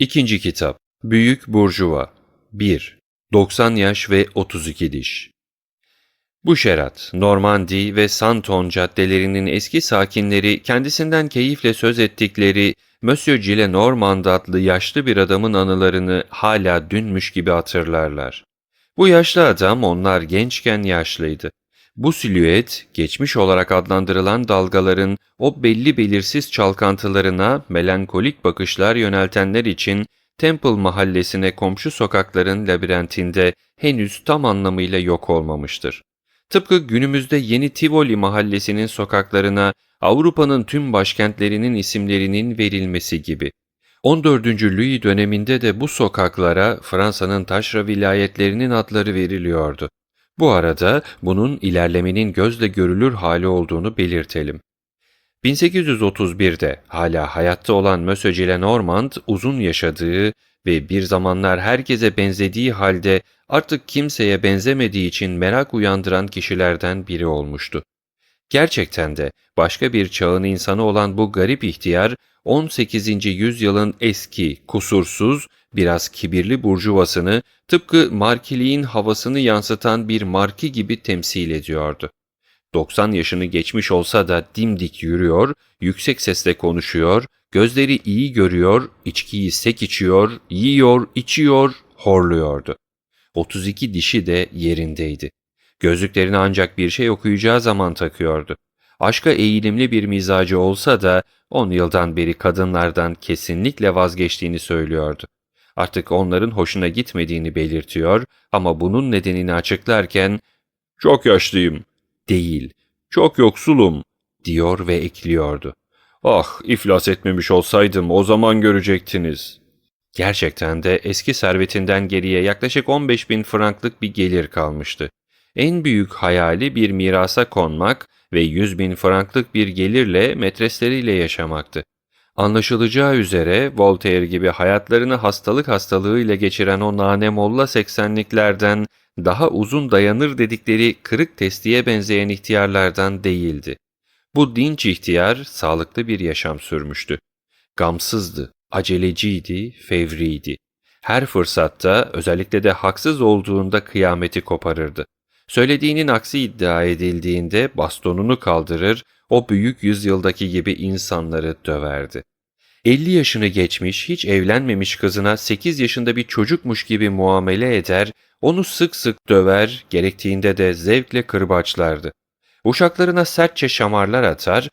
İkinci kitap Büyük Burjuva 1. 90 yaş ve 32 diş Buşerat, Normandi ve Santon caddelerinin eski sakinleri kendisinden keyifle söz ettikleri Monsieur Gillenormand adlı yaşlı bir adamın anılarını hala dünmüş gibi hatırlarlar. Bu yaşlı adam onlar gençken yaşlıydı. Bu silüet, geçmiş olarak adlandırılan dalgaların o belli belirsiz çalkantılarına melankolik bakışlar yöneltenler için Temple mahallesine komşu sokakların labirentinde henüz tam anlamıyla yok olmamıştır. Tıpkı günümüzde yeni Tivoli mahallesinin sokaklarına Avrupa'nın tüm başkentlerinin isimlerinin verilmesi gibi. 14. Louis döneminde de bu sokaklara Fransa'nın taşra vilayetlerinin adları veriliyordu. Bu arada bunun ilerlemenin gözle görülür hali olduğunu belirtelim. 1831'de hala hayatta olan Monsieur Gillenormand uzun yaşadığı ve bir zamanlar herkese benzediği halde artık kimseye benzemediği için merak uyandıran kişilerden biri olmuştu. Gerçekten de başka bir çağın insanı olan bu garip ihtiyar 18. yüzyılın eski, kusursuz, biraz kibirli burjuvasını tıpkı markiliğin havasını yansıtan bir marki gibi temsil ediyordu. 90 yaşını geçmiş olsa da dimdik yürüyor, yüksek sesle konuşuyor, gözleri iyi görüyor, içkiyi sek içiyor, yiyor, içiyor, horluyordu. 32 dişi de yerindeydi. Gözlüklerini ancak bir şey okuyacağı zaman takıyordu. Aşka eğilimli bir mizacı olsa da 10 yıldan beri kadınlardan kesinlikle vazgeçtiğini söylüyordu. Artık onların hoşuna gitmediğini belirtiyor ama bunun nedenini açıklarken ''Çok yaşlıyım, değil, çok yoksulum diyor ve ekliyordu. Ah iflas etmemiş olsaydım o zaman görecektiniz. Gerçekten de eski servetinden geriye yaklaşık 15 bin franklık bir gelir kalmıştı. En büyük hayali bir mirasa konmak ve 100 bin franklık bir gelirle metresleriyle yaşamaktı. Anlaşılacağı üzere Voltaire gibi hayatlarını hastalık hastalığıyla geçiren o nane molla seksenliklerden daha uzun dayanır dedikleri kırık testiye benzeyen ihtiyarlardan değildi. Bu dinç ihtiyar sağlıklı bir yaşam sürmüştü. Gamsızdı, aceleciydi, fevriydi. Her fırsatta özellikle de haksız olduğunda kıyameti koparırdı. Söylediğinin aksi iddia edildiğinde bastonunu kaldırır, o büyük yüzyıldaki gibi insanları döverdi. 50 yaşını geçmiş, hiç evlenmemiş kızına 8 yaşında bir çocukmuş gibi muamele eder, onu sık sık döver, gerektiğinde de zevkle kırbaçlardı. Uşaklarına sertçe şamarlar atar,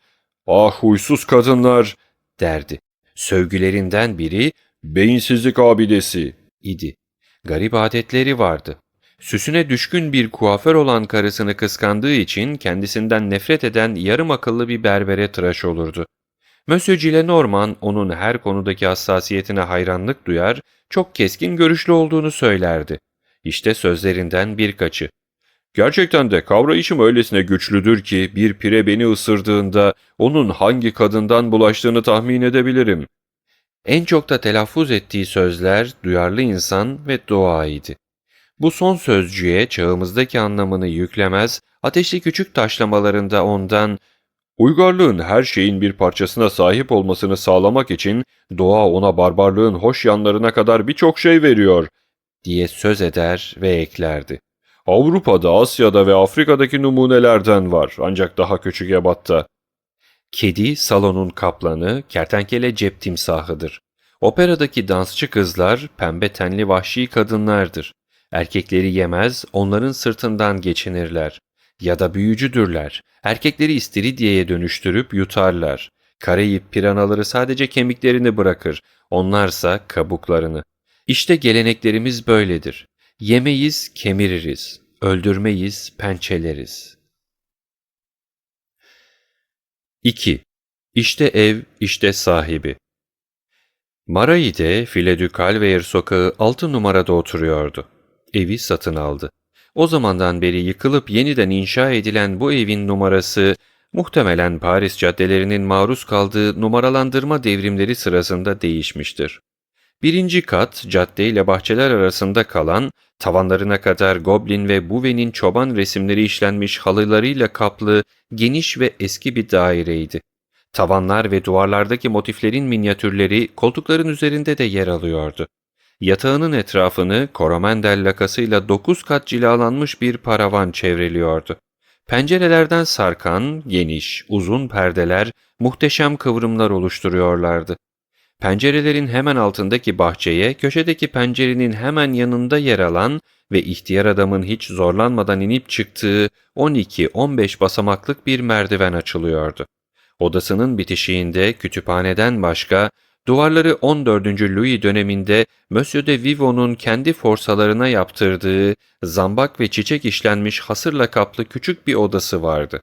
''Ah huysuz kadınlar!'' derdi. Sövgülerinden biri ''Beyinsizlik abidesi'' idi. Garip adetleri vardı. Süsüne düşkün bir kuaför olan karısını kıskandığı için kendisinden nefret eden yarım akıllı bir berbere tıraş olurdu. Monsieur Gillenormand onun her konudaki hassasiyetine hayranlık duyar, çok keskin görüşlü olduğunu söylerdi. İşte sözlerinden birkaçı. Gerçekten de kavrayışım öylesine güçlüdür ki bir pire beni ısırdığında onun hangi kadından bulaştığını tahmin edebilirim. En çok da telaffuz ettiği sözler duyarlı insan ve dua idi. Bu son sözcüğe çağımızdaki anlamını yüklemez, ateşli küçük taşlamalarında ondan Uygarlığın her şeyin bir parçasına sahip olmasını sağlamak için doğa ona barbarlığın hoş yanlarına kadar birçok şey veriyor diye söz eder ve eklerdi. Avrupa'da, Asya'da ve Afrika'daki numunelerden var ancak daha küçük ebatta. Kedi salonun kaplanı, kertenkele cep timsahıdır. Operadaki dansçı kızlar pembe tenli vahşi kadınlardır. Erkekleri yemez, onların sırtından geçinirler. Ya da büyücüdürler. Erkekleri istiridyeye dönüştürüp yutarlar. Karayip piranaları sadece kemiklerini bırakır, onlarsa kabuklarını. İşte geleneklerimiz böyledir. Yemeyiz, kemiririz. Öldürmeyiz, pençeleriz. 2. İşte ev, işte sahibi. Marai'de File du Calvaire sokağı 6 numarada oturuyordu. Evi satın aldı. O zamandan beri yıkılıp yeniden inşa edilen bu evin numarası muhtemelen Paris caddelerinin maruz kaldığı numaralandırma devrimleri sırasında değişmiştir. Birinci kat cadde ile bahçeler arasında kalan, tavanlarına kadar Goblin ve Bouvet'in çoban resimleri işlenmiş halılarıyla kaplı, geniş ve eski bir daireydi. Tavanlar ve duvarlardaki motiflerin minyatürleri koltukların üzerinde de yer alıyordu. Yatağının etrafını Coromandel lakasıyla dokuz kat cilalanmış bir paravan çevreliyordu. Pencerelerden sarkan, geniş, uzun perdeler muhteşem kıvrımlar oluşturuyorlardı. Pencerelerin hemen altındaki bahçeye, köşedeki pencerenin hemen yanında yer alan ve ihtiyar adamın hiç zorlanmadan inip çıktığı 12-15 basamaklık bir merdiven açılıyordu. Odasının bitişiğinde kütüphaneden başka duvarları 14. Louis döneminde Monsieur de Vivon'un kendi forsalarına yaptırdığı zambak ve çiçek işlenmiş hasırla kaplı küçük bir odası vardı.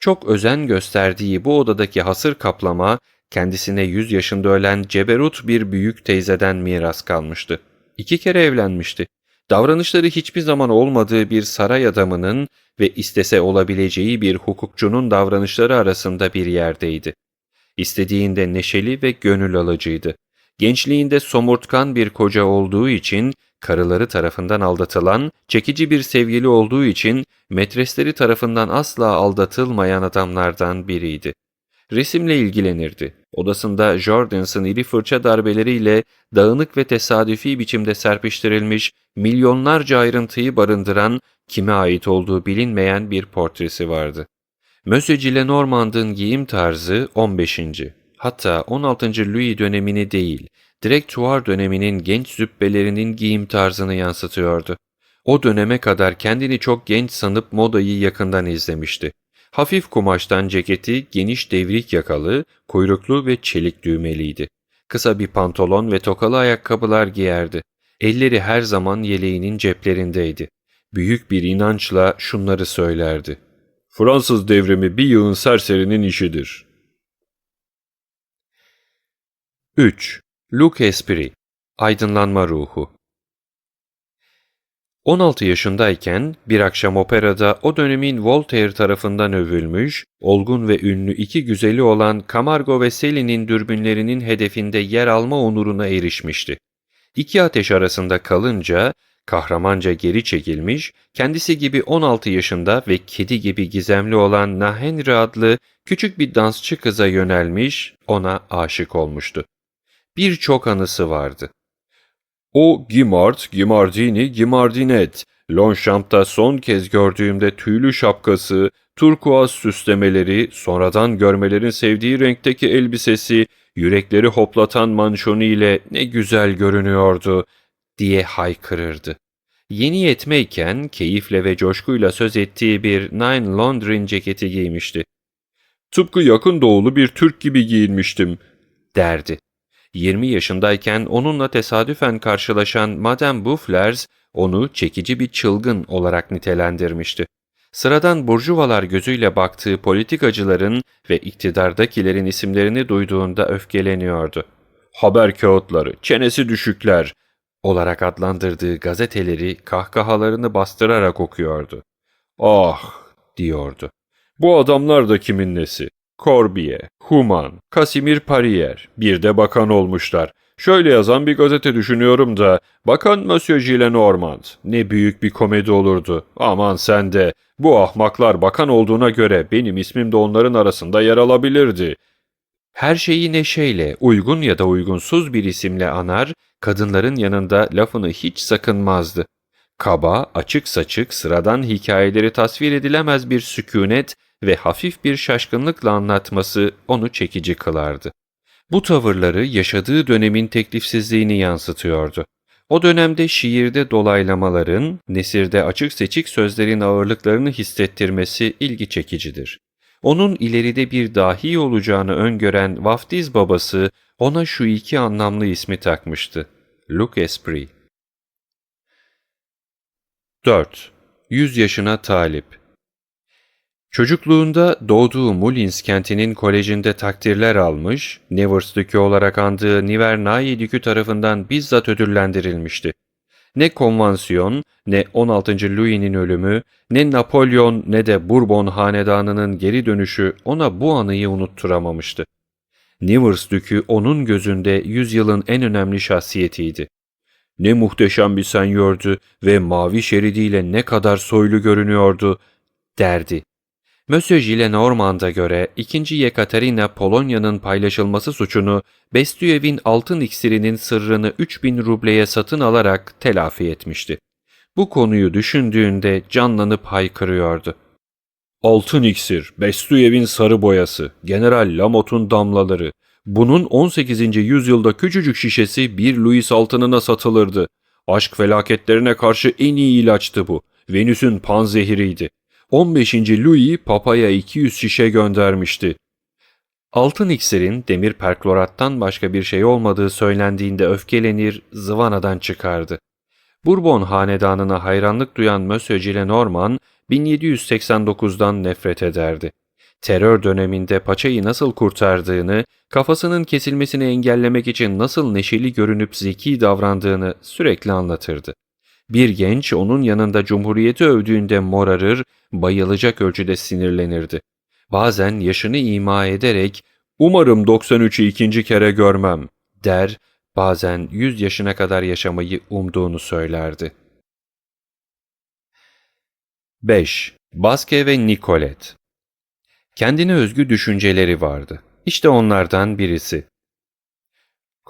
Çok özen gösterdiği bu odadaki hasır kaplama kendisine 100 yaşında ölen ceberut bir büyük teyzeden miras kalmıştı. İki kere evlenmişti. Davranışları hiçbir zaman olmadığı bir saray adamının ve istese olabileceği bir hukukçunun davranışları arasında bir yerdeydi. İstediğinde neşeli ve gönül alıcıydı. Gençliğinde somurtkan bir koca olduğu için, karıları tarafından aldatılan, çekici bir sevgili olduğu için, metresleri tarafından asla aldatılmayan adamlardan biriydi. Resimle ilgilenirdi. Odasında Jordans'ın iri fırça darbeleriyle dağınık ve tesadüfi biçimde serpiştirilmiş milyonlarca ayrıntıyı barındıran kime ait olduğu bilinmeyen bir portresi vardı. Monsieur Gillenormand'ın giyim tarzı 15. hatta 16. Louis dönemini değil, direkt Tuar döneminin genç zübbelerinin giyim tarzını yansıtıyordu. O döneme kadar kendini çok genç sanıp modayı yakından izlemişti. Hafif kumaştan ceketi geniş devrik yakalı, kuyruklu ve çelik düğmeliydi. Kısa bir pantolon ve tokalı ayakkabılar giyerdi. Elleri her zaman yeleğinin ceplerindeydi. Büyük bir inançla şunları söylerdi. Fransız devrimi bir yığın serserinin işidir. 3. Luc Esprit Aydınlanma Ruhu 16 yaşındayken bir akşam operada o dönemin Voltaire tarafından övülmüş, olgun ve ünlü iki güzeli olan Camargo ve Celine'in dürbünlerinin hedefinde yer alma onuruna erişmişti. İki ateş arasında kalınca kahramanca geri çekilmiş, kendisi gibi 16 yaşında ve kedi gibi gizemli olan Nahenri adlı küçük bir dansçı kıza yönelmiş, ona aşık olmuştu. Birçok anısı vardı. O Gimard, Gimardini, Gimardinet. Longchamp'ta son kez gördüğümde tüylü şapkası, turkuaz süslemeleri, sonradan görmelerin sevdiği renkteki elbisesi, yürekleri hoplatan manşonu ile ne güzel görünüyordu diye haykırırdı. Yeni yetmeyken keyifle ve coşkuyla söz ettiği bir Nine Londrin ceketi giymişti. Tıpkı yakın doğulu bir Türk gibi giyinmiştim, derdi. 20 yaşındayken onunla tesadüfen karşılaşan Madame Boufflers onu çekici bir çılgın olarak nitelendirmişti. Sıradan burjuvalar gözüyle baktığı politikacıların ve iktidardakilerin isimlerini duyduğunda öfkeleniyordu. Haber kağıtları, çenesi düşükler olarak adlandırdığı gazeteleri kahkahalarını bastırarak okuyordu. Ah diyordu. Bu adamlar da kimin nesi? Corbier, Human, Casimir Parier, bir de bakan olmuşlar. Şöyle yazan bir gazete düşünüyorum da, Bakan Monsieur Gillenormand, ne büyük bir komedi olurdu. Aman sen de, bu ahmaklar bakan olduğuna göre benim ismim de onların arasında yer alabilirdi. Her şeyi neşeyle, uygun ya da uygunsuz bir isimle anar, kadınların yanında lafını hiç sakınmazdı. Kaba, açık saçık, sıradan hikayeleri tasvir edilemez bir sükunet ve hafif bir şaşkınlıkla anlatması onu çekici kılardı. Bu tavırları yaşadığı dönemin teklifsizliğini yansıtıyordu. O dönemde şiirde dolaylamaların, nesirde açık seçik sözlerin ağırlıklarını hissettirmesi ilgi çekicidir. Onun ileride bir dahi olacağını öngören vaftiz babası ona şu iki anlamlı ismi takmıştı. Luc Esprit. 4. Yüz yaşına talip Çocukluğunda doğduğu Mullins kentinin kolejinde takdirler almış, Nevers Dükü olarak andığı Nivernai Dükü tarafından bizzat ödüllendirilmişti. Ne konvansiyon, ne 16. Louis'nin ölümü, ne Napolyon ne de Bourbon hanedanının geri dönüşü ona bu anıyı unutturamamıştı. Nevers Dükü onun gözünde yüzyılın en önemli şahsiyetiydi. Ne muhteşem bir senyördü ve mavi şeridiyle ne kadar soylu görünüyordu, derdi Monsieur Gillenormand'a göre 2. Yekaterina Polonya'nın paylaşılması suçunu Bestuyev'in altın iksirinin sırrını 3000 rubleye satın alarak telafi etmişti. Bu konuyu düşündüğünde canlanıp haykırıyordu. Altın iksir, Bestuyev'in sarı boyası, General Lamotte'un damlaları. Bunun 18. yüzyılda küçücük şişesi bir Louis altınına satılırdı. Aşk felaketlerine karşı en iyi ilaçtı bu. Venüs'ün panzehiriydi. 15. Louis papaya 200 şişe göndermişti. Altın iksirin demir perklorattan başka bir şey olmadığı söylendiğinde öfkelenir, zıvanadan çıkardı. Bourbon hanedanına hayranlık duyan Monsieur Gillenormand 1789'dan nefret ederdi. Terör döneminde paçayı nasıl kurtardığını, kafasının kesilmesini engellemek için nasıl neşeli görünüp zeki davrandığını sürekli anlatırdı. Bir genç onun yanında cumhuriyeti övdüğünde morarır, bayılacak ölçüde sinirlenirdi. Bazen yaşını ima ederek ''Umarım 93'ü ikinci kere görmem'' der, bazen 100 yaşına kadar yaşamayı umduğunu söylerdi. 5. Baske ve Nicolet Kendine özgü düşünceleri vardı. İşte onlardan birisi.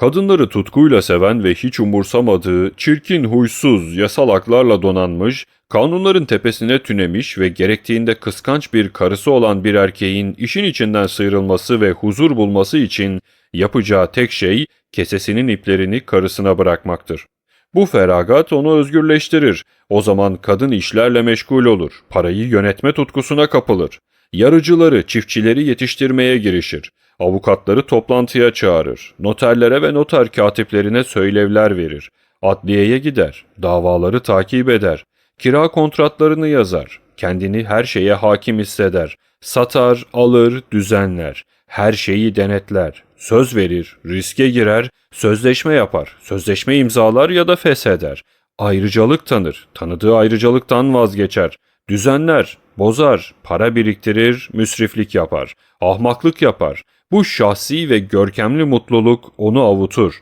Kadınları tutkuyla seven ve hiç umursamadığı, çirkin, huysuz, yasalaklarla donanmış, kanunların tepesine tünemiş ve gerektiğinde kıskanç bir karısı olan bir erkeğin işin içinden sıyrılması ve huzur bulması için yapacağı tek şey kesesinin iplerini karısına bırakmaktır. Bu feragat onu özgürleştirir. O zaman kadın işlerle meşgul olur, parayı yönetme tutkusuna kapılır. Yarıcıları, çiftçileri yetiştirmeye girişir. Avukatları toplantıya çağırır. Noterlere ve noter katiplerine söylevler verir. Adliyeye gider. Davaları takip eder. Kira kontratlarını yazar. Kendini her şeye hakim hisseder. Satar, alır, düzenler. Her şeyi denetler. Söz verir, riske girer, sözleşme yapar. Sözleşme imzalar ya da fesheder. Ayrıcalık tanır. Tanıdığı ayrıcalıktan vazgeçer. Düzenler, bozar, para biriktirir, müsriflik yapar, ahmaklık yapar. Bu şahsi ve görkemli mutluluk onu avutur.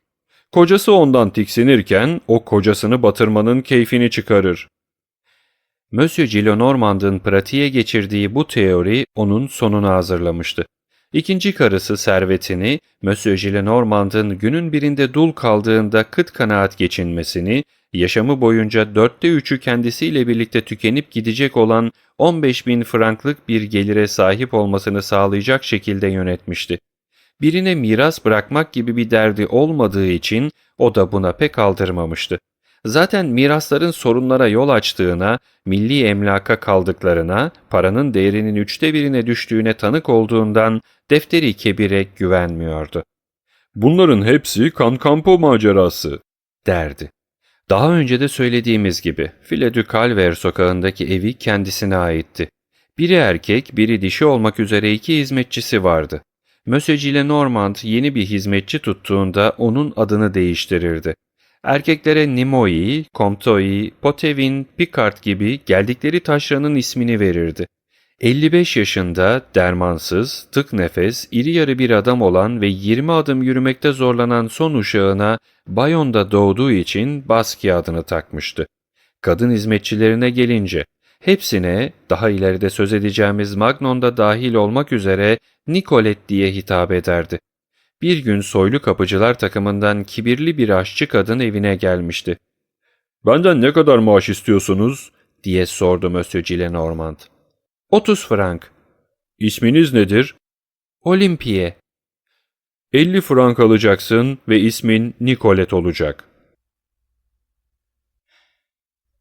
Kocası ondan tiksinirken o kocasını batırmanın keyfini çıkarır. Monsieur Gillenormand'ın pratiğe geçirdiği bu teori onun sonunu hazırlamıştı. İkinci karısı servetini Monsieur Gillenormand'ın günün birinde dul kaldığında kıt kanaat geçinmesini, yaşamı boyunca dörtte üçü kendisiyle birlikte tükenip gidecek olan 15 bin franklık bir gelire sahip olmasını sağlayacak şekilde yönetmişti. Birine miras bırakmak gibi bir derdi olmadığı için o da buna pek aldırmamıştı. Zaten mirasların sorunlara yol açtığına, milli emlaka kaldıklarına, paranın değerinin üçte birine düştüğüne tanık olduğundan defteri kebire güvenmiyordu. Bunların hepsi Kankampo macerası, derdi. Daha önce de söylediğimiz gibi File du Calvaire sokağındaki evi kendisine aitti. Biri erkek, biri dişi olmak üzere iki hizmetçisi vardı. Monsieur Gillenormand yeni bir hizmetçi tuttuğunda onun adını değiştirirdi. Erkeklere Nimoy, Comtoy, Potevin, Picard gibi geldikleri taşranın ismini verirdi. 55 yaşında, dermansız, tık nefes, iri yarı bir adam olan ve 20 adım yürümekte zorlanan son uşağına Bayon'da doğduğu için Baski adını takmıştı. Kadın hizmetçilerine gelince, hepsine daha ileride söz edeceğimiz Magnon'da dahil olmak üzere Nicolet diye hitap ederdi. Bir gün soylu kapıcılar takımından kibirli bir aşçı kadın evine gelmişti. ''Benden ne kadar maaş istiyorsunuz?'' diye sordu Monsieur Gillenormand. ''30 frank.'' ''İsminiz nedir?'' ''Olimpiye.'' ''50 frank alacaksın ve ismin Nicolet olacak.''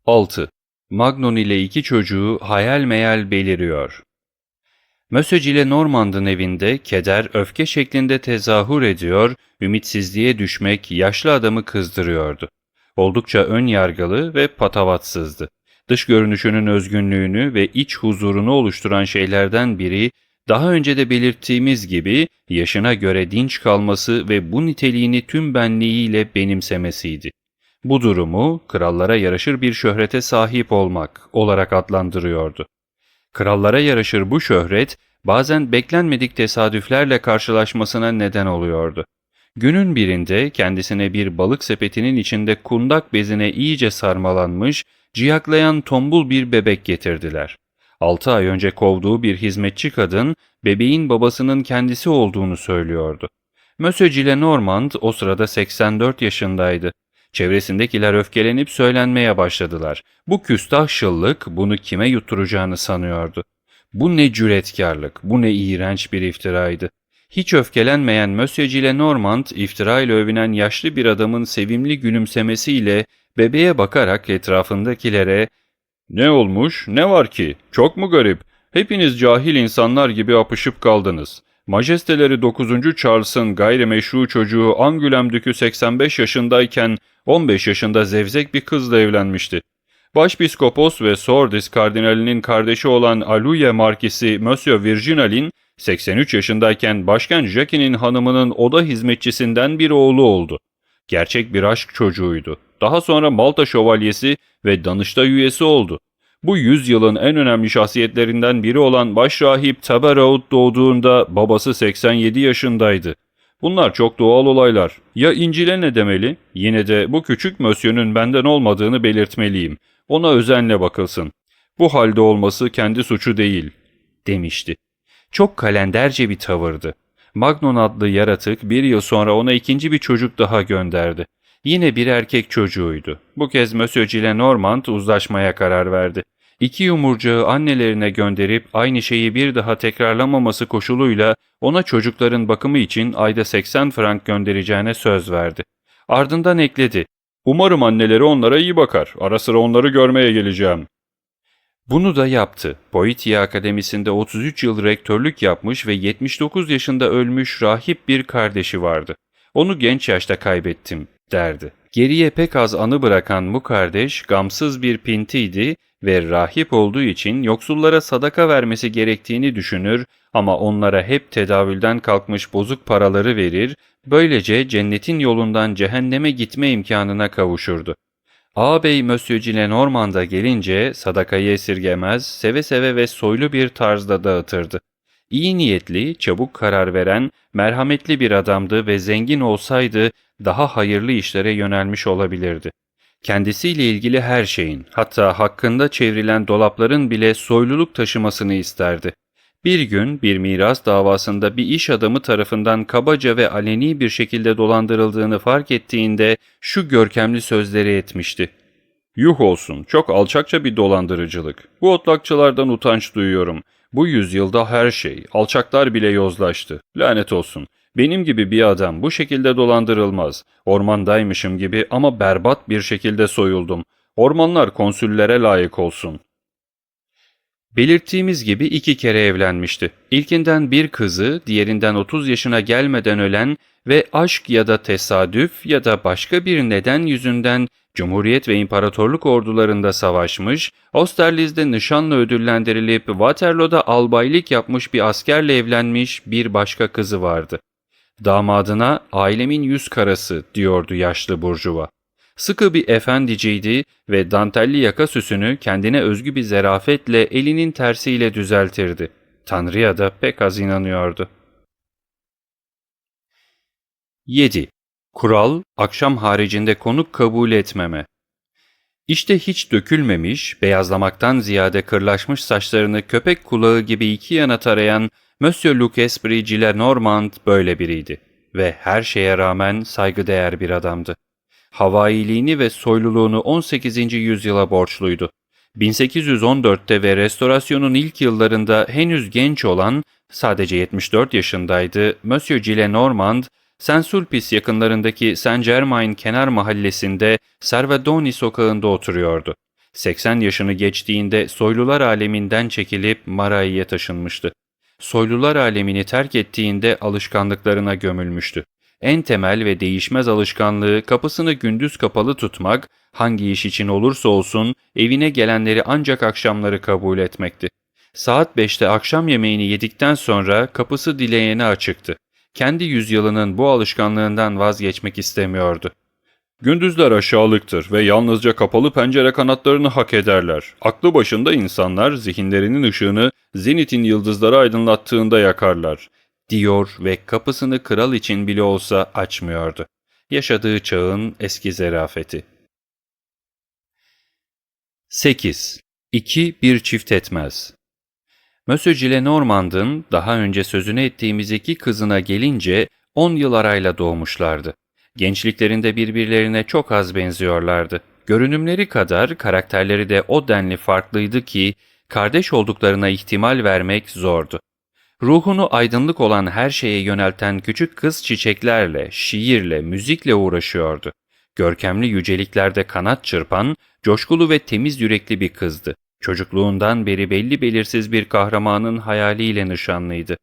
6. Magnon ile iki çocuğu hayal meyal beliriyor. Monsieur Gillenormand'ın evinde keder öfke şeklinde tezahür ediyor, ümitsizliğe düşmek yaşlı adamı kızdırıyordu. Oldukça ön yargılı ve patavatsızdı. Dış görünüşünün özgünlüğünü ve iç huzurunu oluşturan şeylerden biri, daha önce de belirttiğimiz gibi yaşına göre dinç kalması ve bu niteliğini tüm benliğiyle benimsemesiydi. Bu durumu krallara yaraşır bir şöhrete sahip olmak olarak adlandırıyordu. Krallara yaraşır bu şöhret bazen beklenmedik tesadüflerle karşılaşmasına neden oluyordu. Günün birinde kendisine bir balık sepetinin içinde kundak bezine iyice sarmalanmış, ciyaklayan tombul bir bebek getirdiler. 6 ay önce kovduğu bir hizmetçi kadın bebeğin babasının kendisi olduğunu söylüyordu. Monsieur Gillenormand o sırada 84 yaşındaydı. Çevresindekiler öfkelenip söylenmeye başladılar. Bu küstah şıllık bunu kime yutturacağını sanıyordu. Bu ne cüretkarlık, bu ne iğrenç bir iftiraydı. Hiç öfkelenmeyen Monsieur Gillenormand iftira ile övünen yaşlı bir adamın sevimli gülümsemesiyle bebeğe bakarak etrafındakilere ''Ne olmuş, ne var ki, çok mu garip, hepiniz cahil insanlar gibi apışıp kaldınız. Majesteleri 9. Charles'ın gayrimeşru çocuğu Angulem Dükü 85 yaşındayken 15 yaşında zevzek bir kızla evlenmişti. Başpiskopos ve Sordis kardinalinin kardeşi olan Aluye Markisi Monsieur Virginal'in 83 yaşındayken Başkan Jackie'nin hanımının oda hizmetçisinden bir oğlu oldu. Gerçek bir aşk çocuğuydu. Daha sonra Malta Şövalyesi ve Danıştay üyesi oldu. Bu yüzyılın en önemli şahsiyetlerinden biri olan başrahip Tabarot doğduğunda babası 87 yaşındaydı. Bunlar çok doğal olaylar. Ya İncil'e ne demeli? Yine de bu küçük mösyönün benden olmadığını belirtmeliyim. Ona özenle bakılsın. Bu halde olması kendi suçu değil, demişti. Çok kalenderce bir tavırdı. Magnon adlı yaratık bir yıl sonra ona ikinci bir çocuk daha gönderdi. Yine bir erkek çocuğuydu. Bu kez Monsieur Gillenormand uzlaşmaya karar verdi. İki yumurcağı annelerine gönderip aynı şeyi bir daha tekrarlamaması koşuluyla ona çocukların bakımı için ayda 80 frank göndereceğine söz verdi. Ardından ekledi. Umarım anneleri onlara iyi bakar. Ara sıra onları görmeye geleceğim. Bunu da yaptı. Poitia Akademisi'nde 33 yıl rektörlük yapmış ve 79 yaşında ölmüş rahip bir kardeşi vardı. Onu genç yaşta kaybettim derdi. Geriye pek az anı bırakan bu kardeş gamsız bir pintiydi ve rahip olduğu için yoksullara sadaka vermesi gerektiğini düşünür ama onlara hep tedavülden kalkmış bozuk paraları verir, böylece cennetin yolundan cehenneme gitme imkanına kavuşurdu. Ağabey Monsieur Gillenormand'a gelince sadakayı esirgemez, seve seve ve soylu bir tarzda dağıtırdı. İyi niyetli, çabuk karar veren, merhametli bir adamdı ve zengin olsaydı daha hayırlı işlere yönelmiş olabilirdi. Kendisiyle ilgili her şeyin, hatta hakkında çevrilen dolapların bile soyluluk taşımasını isterdi. Bir gün bir miras davasında bir iş adamı tarafından kabaca ve aleni bir şekilde dolandırıldığını fark ettiğinde şu görkemli sözleri etmişti. Yuh olsun, çok alçakça bir dolandırıcılık. Bu otlakçılardan utanç duyuyorum. Bu yüzyılda her şey, alçaklar bile yozlaştı. Lanet olsun. Benim gibi bir adam bu şekilde dolandırılmaz. Ormandaymışım gibi ama berbat bir şekilde soyuldum. Ormanlar konsüllere layık olsun. Belirttiğimiz gibi iki kere evlenmişti. İlkinden bir kızı, diğerinden 30 yaşına gelmeden ölen ve aşk ya da tesadüf ya da başka bir neden yüzünden Cumhuriyet ve İmparatorluk ordularında savaşmış, Austerlitz'de nişanla ödüllendirilip Waterloo'da albaylık yapmış bir askerle evlenmiş bir başka kızı vardı. Damadına ailemin yüz karası diyordu yaşlı burjuva. Sıkı bir efendiciydi ve dantelli yaka süsünü kendine özgü bir zerafetle elinin tersiyle düzeltirdi. Tanrı'ya da pek az inanıyordu. 7. Kural, akşam haricinde konuk kabul etmeme. İşte hiç dökülmemiş, beyazlamaktan ziyade kırlaşmış saçlarını köpek kulağı gibi iki yana tarayan Monsieur Luc Esprit Gillenormand böyle biriydi ve her şeye rağmen saygıdeğer bir adamdı. Havailiğini ve soyluluğunu 18. yüzyıla borçluydu. 1814'te ve restorasyonun ilk yıllarında henüz genç olan, sadece 74 yaşındaydı, Monsieur Gillenormand, Saint-Sulpice yakınlarındaki Saint-Germain kenar mahallesinde Servadoni sokağında oturuyordu. 80 yaşını geçtiğinde soylular aleminden çekilip Marai'ye taşınmıştı. Soylular alemini terk ettiğinde alışkanlıklarına gömülmüştü. En temel ve değişmez alışkanlığı kapısını gündüz kapalı tutmak, hangi iş için olursa olsun evine gelenleri ancak akşamları kabul etmekti. Saat 5'te akşam yemeğini yedikten sonra kapısı dileyene açıktı. Kendi yüzyılının bu alışkanlığından vazgeçmek istemiyordu. Gündüzler aşağılıktır ve yalnızca kapalı pencere kanatlarını hak ederler. Aklı başında insanlar zihinlerinin ışığını zenitin yıldızları aydınlattığında yakarlar diyor ve kapısını kral için bile olsa açmıyordu. Yaşadığı çağın eski zerafeti. 8. İki bir çift etmez. Monsieur Gillenormand'ın daha önce sözünü ettiğimiz iki kızına gelince 10 yıl arayla doğmuşlardı. Gençliklerinde birbirlerine çok az benziyorlardı. Görünümleri kadar karakterleri de o denli farklıydı ki kardeş olduklarına ihtimal vermek zordu. Ruhunu aydınlık olan her şeye yönelten küçük kız çiçeklerle, şiirle, müzikle uğraşıyordu. Görkemli yüceliklerde kanat çırpan, coşkulu ve temiz yürekli bir kızdı. Çocukluğundan beri belli belirsiz bir kahramanın hayaliyle nişanlıydı.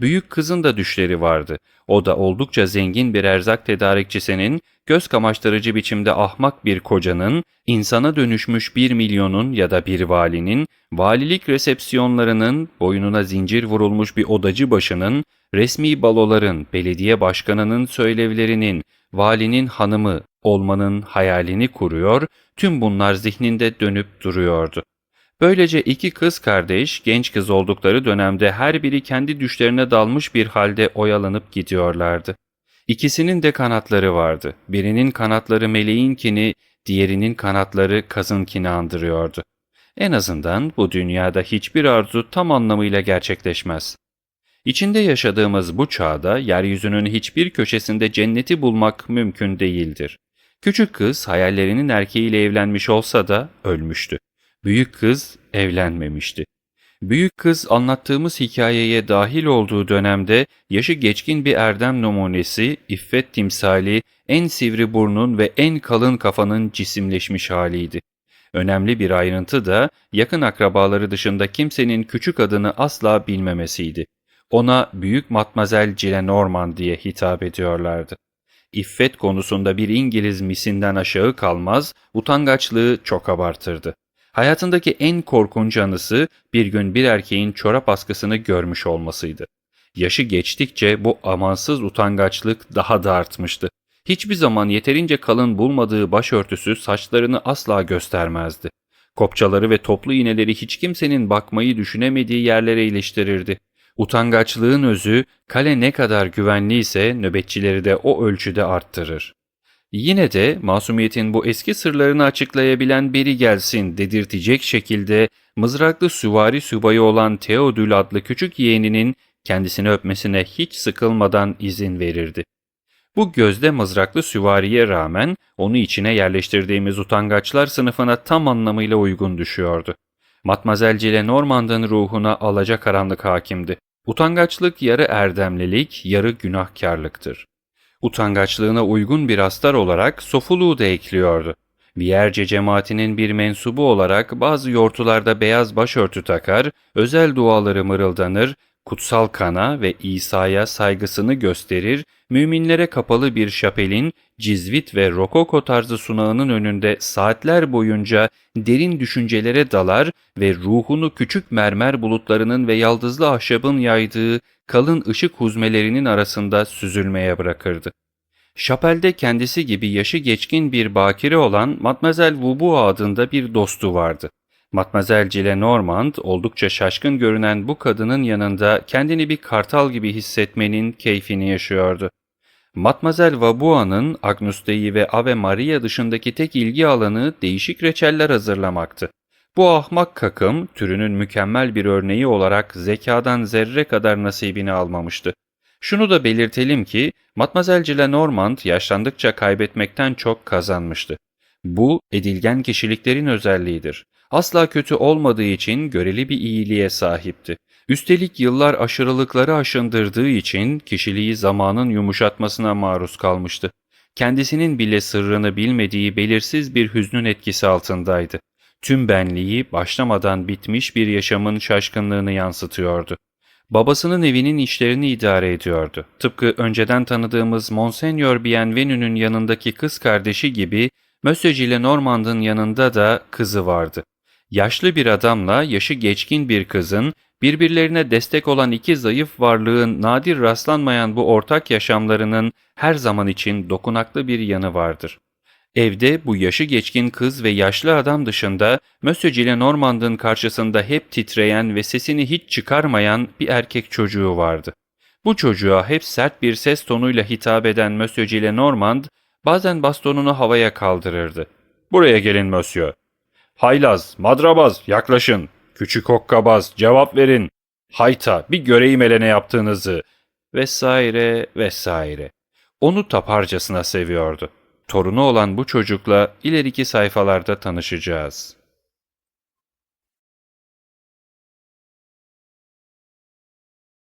Büyük kızın da düşleri vardı. O da oldukça zengin bir erzak tedarikçisinin, göz kamaştırıcı biçimde ahmak bir kocanın, insana dönüşmüş bir milyonun ya da bir valinin, valilik resepsiyonlarının, boynuna zincir vurulmuş bir odacı başının, resmi baloların, belediye başkanının söylevlerinin, valinin hanımı olmanın hayalini kuruyor, tüm bunlar zihninde dönüp duruyordu. Böylece iki kız kardeş genç kız oldukları dönemde her biri kendi düşlerine dalmış bir halde oyalanıp gidiyorlardı. İkisinin de kanatları vardı. Birinin kanatları meleğinkini, diğerinin kanatları kazınkini andırıyordu. En azından bu dünyada hiçbir arzu tam anlamıyla gerçekleşmez. İçinde yaşadığımız bu çağda yeryüzünün hiçbir köşesinde cenneti bulmak mümkün değildir. Küçük kız hayallerinin erkeğiyle evlenmiş olsa da ölmüştü. Büyük kız evlenmemişti. Büyük kız anlattığımız hikayeye dahil olduğu dönemde yaşı geçkin bir erdem numunesi, iffet timsali, en sivri burnun ve en kalın kafanın cisimleşmiş haliydi. Önemli bir ayrıntı da yakın akrabaları dışında kimsenin küçük adını asla bilmemesiydi. Ona Büyük Matmazel Gillenormand diye hitap ediyorlardı. İffet konusunda bir İngiliz misinden aşağı kalmaz, utangaçlığı çok abartırdı. Hayatındaki en korkunç anısı bir gün bir erkeğin çorap askısını görmüş olmasıydı. Yaşı geçtikçe bu amansız utangaçlık daha da artmıştı. Hiçbir zaman yeterince kalın bulmadığı başörtüsü saçlarını asla göstermezdi. Kopçaları ve toplu iğneleri hiç kimsenin bakmayı düşünemediği yerlere iliştirirdi. Utangaçlığın özü kale ne kadar güvenliyse nöbetçileri de o ölçüde arttırır. Yine de masumiyetin bu eski sırlarını açıklayabilen biri gelsin dedirtecek şekilde mızraklı süvari subayı olan Theodül adlı küçük yeğeninin kendisini öpmesine hiç sıkılmadan izin verirdi. Bu gözde mızraklı süvariye rağmen onu içine yerleştirdiğimiz utangaçlar sınıfına tam anlamıyla uygun düşüyordu. Matmazel Gillenormand'ın ruhuna alacakaranlık hakimdi. Utangaçlık yarı erdemlilik, yarı günahkarlıktır. Utangaçlığına uygun bir astar olarak sofuluğu da ekliyordu. Vierce cemaatinin bir mensubu olarak bazı yortularda beyaz başörtü takar, özel duaları mırıldanır, kutsal kana ve İsa'ya saygısını gösterir, müminlere kapalı bir şapelin, cizvit ve rokoko tarzı sunağının önünde saatler boyunca derin düşüncelere dalar ve ruhunu küçük mermer bulutlarının ve yaldızlı ahşabın yaydığı kalın ışık huzmelerinin arasında süzülmeye bırakırdı. Şapelde kendisi gibi yaşı geçkin bir bakire olan Matmazel Wubu adında bir dostu vardı. Matmazel Gillenormand oldukça şaşkın görünen bu kadının yanında kendini bir kartal gibi hissetmenin keyfini yaşıyordu. Matmazel Vabua'nın Agnus Dei ve Ave Maria dışındaki tek ilgi alanı değişik reçeller hazırlamaktı. Bu ahmak kakım türünün mükemmel bir örneği olarak zekadan zerre kadar nasibini almamıştı. Şunu da belirtelim ki Matmazel Gillenormand yaşlandıkça kaybetmekten çok kazanmıştı. Bu edilgen kişiliklerin özelliğidir. Asla kötü olmadığı için göreli bir iyiliğe sahipti. Üstelik yıllar aşırılıkları aşındırdığı için kişiliği zamanın yumuşatmasına maruz kalmıştı. Kendisinin bile sırrını bilmediği belirsiz bir hüznün etkisi altındaydı. Tüm benliği başlamadan bitmiş bir yaşamın şaşkınlığını yansıtıyordu. Babasının evinin işlerini idare ediyordu. Tıpkı önceden tanıdığımız Monseigneur Bienvenu'nun yanındaki kız kardeşi gibi Monsieur Gillenormand'ın yanında da kızı vardı. Yaşlı bir adamla yaşı geçkin bir kızın birbirlerine destek olan iki zayıf varlığın nadir rastlanmayan bu ortak yaşamlarının her zaman için dokunaklı bir yanı vardır. Evde bu yaşı geçkin kız ve yaşlı adam dışında Monsieur Gillenormand'ın karşısında hep titreyen ve sesini hiç çıkarmayan bir erkek çocuğu vardı. Bu çocuğa hep sert bir ses tonuyla hitap eden Monsieur Gillenormand bazen bastonunu havaya kaldırırdı. ''Buraya gelin Monsieur.'' ''Haylaz, madrabaz, yaklaşın. Küçük hokkabaz, cevap verin.'' Hayta bir göreyim hele ne yaptığınızı vesaire vesaire. Onu taparcasına seviyordu. Torunu olan bu çocukla ileriki sayfalarda tanışacağız.